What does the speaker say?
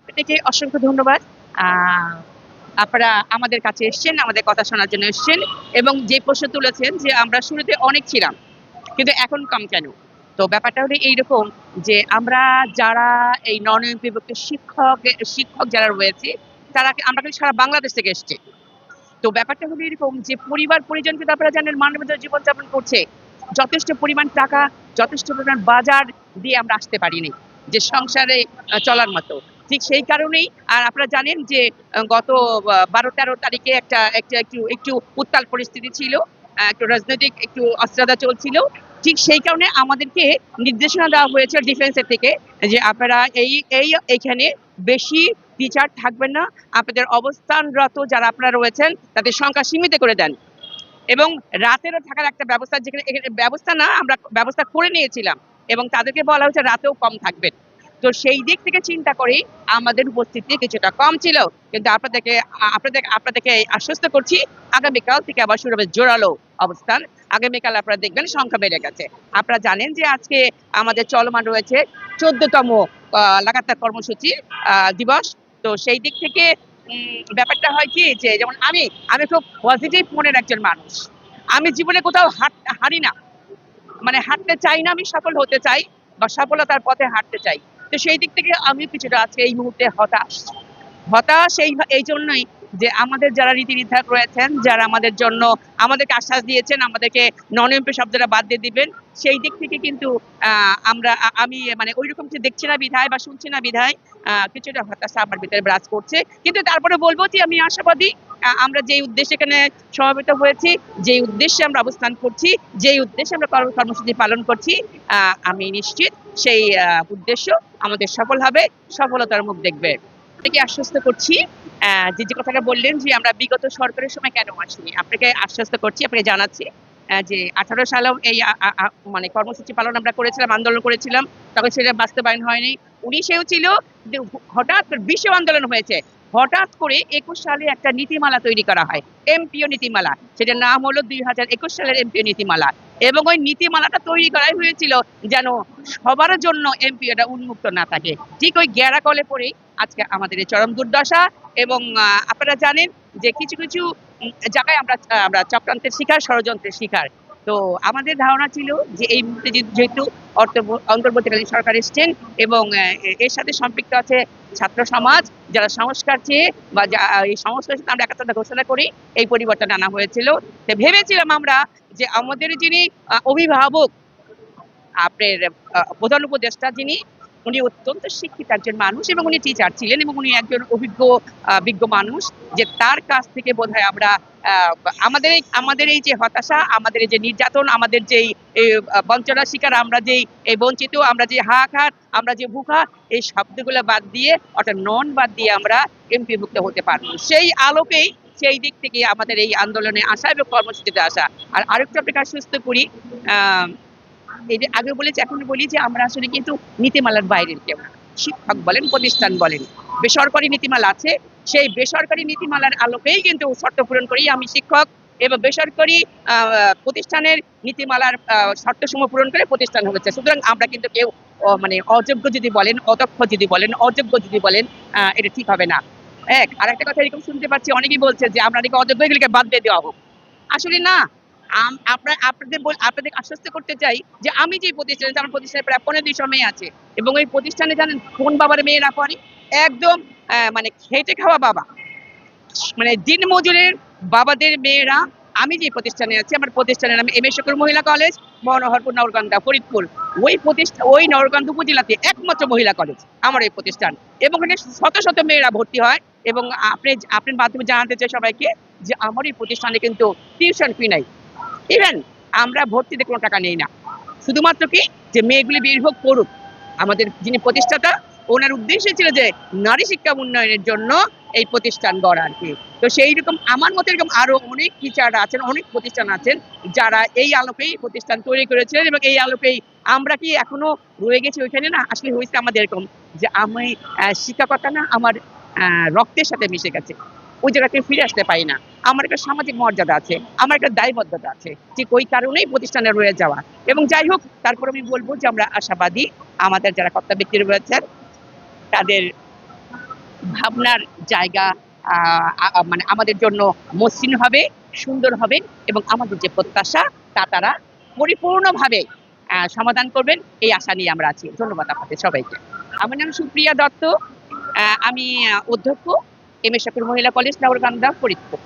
আপনাকে অসংখ্য ধন্যবাদ। আপনারা আমাদের কাছে এসেছেন, আমাদের কথা শোনার জন্য এসেছেন এবং যে প্রশ্ন তুলেছেন যে আমরা শুরুতে অনেক ছিলাম, কিন্তু এখন কম কেন? তো ব্যাপারটা হলো এইরকম যে আমরা যারা এই নন বিভক্ত শিক্ষক শিক্ষক যারা রয়েছে, তারা আমরা কিন্তু সারা বাংলাদেশ থেকে এসেছি। তো ব্যাপারটা হলো এরকম যে পরিবার পরিজন কিন্তু আপনারা জানেন মানবত জীবনযাপন করছে। যথেষ্ট পরিমাণ টাকা, যথেষ্ট পরিমাণ বাজার দিয়ে আমরা আসতে পারিনি, যে সংসারে চলার মতো। ঠিক সেই কারণেই। আর আপনারা জানেন যে গত বারো, তেরো তারিখে একটা একটা একটু একটু উত্তাল পরিস্থিতি ছিল একটু রাজনৈতিক, একটু অস্থিরতা চলছিল। ঠিক সেই কারণে আমাদেরকে নির্দেশনা দেওয়া হয়েছে ডিফেন্সের থেকে যে, আপনারা এই এই, এখানে বেশি টিচার থাকবেন না। আপনাদের অবস্থানরত যারা আপনারা রয়েছেন, তাদের সংখ্যা সীমিত করে দেন। এবং রাতেরও থাকার একটা ব্যবস্থা যেখানে ব্যবস্থা না, আমরা ব্যবস্থা করে নিয়েছিলাম। এবং তাদেরকে বলা হয়েছে রাতেও কম থাকবেন। তো সেই দিক থেকে চিন্তা করেই আমাদের উপস্থিতি কিছুটা কম ছিল। কিন্তু আপনাদেরকে, আপনাদের, আপনাদেরকে আশ্বস্ত করছি, আগামীকাল থেকে আবার শুরু হবে জোরালো অবস্থান। আগামীকাল আপনারা দেখবেন সংখ্যা বেড়ে গেছে। আপনারা জানেন যে আজকে আমাদের চলমান রয়েছে চোদ্দতম লাগাতার কর্মসূচি দিবস। তো সেই দিক থেকে ব্যাপারটা হয় কি যে যেমন আমি আমি খুব পজিটিভ মনের একজন মানুষ। আমি জীবনে কোথাও হাট হারি না। মানে হাঁটতে চাই না, আমি সফল হতে চাই বা সফলতার পথে হাঁটতে চাই। তো সেই দিক থেকে আমি কিছুটা আজকে এই মুহূর্তে হতাশ। হতাশ এই এই জন্যই যে আমাদের যারা রীতি নির্ধারক রয়েছেন, যারা আমাদের জন্য আমাদেরকে আশ্বাস দিয়েছেন, আমাদেরকে নন এমপি শব্দটা বাদ দিয়ে দিবেন, সেই দিক থেকে কিন্তু আমরা আমি মানে ওই রকম কিছু দেখছি না বিধায় বা শুনছি না বিধায় কিছুটা হতাশা আমার ভিতরে বিরাজ করছে। কিন্তু তারপরে বলব যে আমি আশাবাদী আমরা যেই উদ্দেশ্যে এখানে সমবেত হয়েছি, যেই উদ্দেশ্যে আমরা অবস্থান করছি, যেই উদ্দেশ্যে আমরা কর্ম- কর্মসূচি পালন করছি আমি নিশ্চিত সেই উদ্দেশ্য আমাদের সফল হবে, সফলতার মুখ দেখবে। আপনাকে আশ্বস্ত করছি যে যে কথাটা বললেন যে আমরা বিগত সরকারের সময় কেন আসিনি, আপনাকে আশ্বস্ত করছি, আপনাকে জানাচ্ছি যে আঠারো সালেও এই মানে কর্মসূচি পালন আমরা করেছিলাম, আন্দোলন করেছিলাম, তখন সেটা বাস্তবায়ন হয়নি। উনিশেও ছিল হঠাৎ বিশ্ব আন্দোলন হয়েছে হঠাৎ করে একুশ সালে একটা নীতিমালা তৈরি করা হয়, এমপিও নীতিমালা। সেটার নাম হলো দুই হাজার একুশ সালের এমপিও নীতিমালা। এবং ওই নীতিমালাটা তৈরি করাই হয়েছিল যেন সবার জন্য এমপিওটা উন্মুক্ত না থাকে। ঠিক ওই গ্যারা কলে পরেই আজকে আমাদের এই চরম দুর্দশা এবং আপনারা জানেন যে কিছু কিছু জায়গায় আমরা আমরা চক্রান্তের শিকার, ষড়যন্ত্রের শিকার। তো আমাদের ধারণা ছিল যে এই মুহূর্তে যেহেতু অন্তর্বর্তীকালীন সরকার এসছেন এবং এর সাথে সম্পৃক্ত আছে ছাত্র সমাজ যারা সংস্কার চেয়ে বা যা- এই সংস্কার সাথে আমরা একাত্মতা ঘোষণা করি, এই পরিবর্তন আনা হয়েছিল। তো ভেবেছিলাম আমরা যে আমাদের যিনি অভিভাবক, আপনার প্রধান উপদেষ্টা যিনি উনি অত্যন্ত শিক্ষিত একজন মানুষ এবং উনি টিচার ছিলেন এবং উনি একজন অভিজ্ঞ বিজ্ঞ মানুষ যে তার কাছ থেকে বোধহয় আমরা আমাদের এই আমাদের এই যে হতাশা, আমাদের এই যে নির্যাতন, আমাদের যেই বঞ্চনার শিকার, আমরা যেই এই বঞ্চিত, আমরা যে হাহাকার আমরা যে ভুখা, এই শব্দগুলো বাদ দিয়ে, অর্থাৎ নন বাদ দিয়ে আমরা এমপি মুক্ত হতে পারব। সেই আলোকেই সেই দিক থেকে আমাদের এই আন্দোলনে আসা এবং কর্মসূচিতে আসা। আর আরেকটু আপনাকে আশ্বস্ত করি এই যে আগে বলেছি এখন বলি যে আমরা আসলে কিন্তু নীতিমালার বাইরের কেউ শিক্ষক বলেন প্রতিষ্ঠান বলেন বেসরকারি নীতিমালা আছে সেই বেসরকারি নীতিমালার আলোকেই কিন্তু শর্ত পূরণ করি আমি শিক্ষক এবং বেসরকারি প্রতিষ্ঠানের নীতিমালার আহ, শর্তসমূহ পূরণ করে প্রতিষ্ঠান হয়েছে সুতরাং আমরা কিন্তু কেউ মানে অযোগ্য যদি বলেন অদক্ষ যদি বলেন অযোগ্য যদি বলেন এটা ঠিক হবে না। এক আর একটা কথা এরকম শুনতে পাচ্ছি অনেকেই বলছে যে আমরা নাকি অযোগ্য এগুলিকে বাদ দিয়ে দেওয়া হোক। আসলে না আপনার আপনাদের আপনাদের আশ্বস্ত করতে চাই যে আমি যে প্রতিষ্ঠানে আমার প্রতিষ্ঠানে প্রায় পনেরো দুইশো মেয়ে আছে। এবং ওই প্রতিষ্ঠানে জানেন কোন বাবার মেয়েরা পড়ে একদম মানে খেটে খাওয়া বাবা। মানে দিন মজুরের বাবাদের মেয়েরা, আমি যে প্রতিষ্ঠানে আছি, আমার প্রতিষ্ঠানের নাম এম এ শকুর মহিলা কলেজ, মনোহরপুর নরকান্দা ফরিদপুর। ওই প্রতিষ্ঠান ওই নরকান্দা উপজেলাতে একমাত্র মহিলা কলেজ আমার এই প্রতিষ্ঠান। এবং এখানে শত শত মেয়েরা ভর্তি হয়। এবং আপনি আপনার মাধ্যমে জানাতে চাই সবাইকে যে আমার এই প্রতিষ্ঠানে কিন্তু টিউশন ফি নাই। ইভেন আমরা ভর্তিতে কোনো টাকা নেই না। শুধুমাত্র কি? যে মেয়েগুলি বের হোক করুক আমাদের যিনি প্রতিষ্ঠাতা, ওনার উদ্দেশ্য ছিল যে নারী শিক্ষা উন্নয়নের জন্য এই প্রতিষ্ঠান গড়া আর কি। তো সেই রকম আমার মতে এরকম আরও অনেক টিচার আছেন, অনেক প্রতিষ্ঠান আছেন, যারা এই আলোকেই প্রতিষ্ঠান তৈরি করেছিলেন এবং এই আলোকেই আমরা কি এখনও রয়ে গেছি ওইখানে না? আসলে হয়েছে আমাদের এরকম যে আমি শিক্ষকতা না, আমার রক্তের সাথে মিশে গেছে। ওই জায়গাতে ফিরে আসতে পারি না। আমার একটা সামাজিক মর্যাদা আছে, আমার একটা দায়বদ্ধতা আছে। ঠিক ওই কারণেই প্রতিষ্ঠানে রয়ে যাওয়া। এবং যাই হোক, তারপর আমি বলব যে আমরা আশাবাদী আমাদের যারা কর্তা ব্যক্তি রয়েছেন, তাদের ভাবনার জায়গা মানে আমাদের জন্য মসৃণ হবে, সুন্দর হবে এবং আমাদের যে প্রত্যাশা, তা তারা পরিপূর্ণভাবে সমাধান করবেন। এই আশা নিয়ে আমরা আছি। ধন্যবাদ আপনাদের সবাইকে। আমার নাম সুপ্রিয়া দত্ত। আমি অধ্যক্ষ। এম এ শাকুর মহিলা কলেজ নাগরকান্দা ফরিদপুর।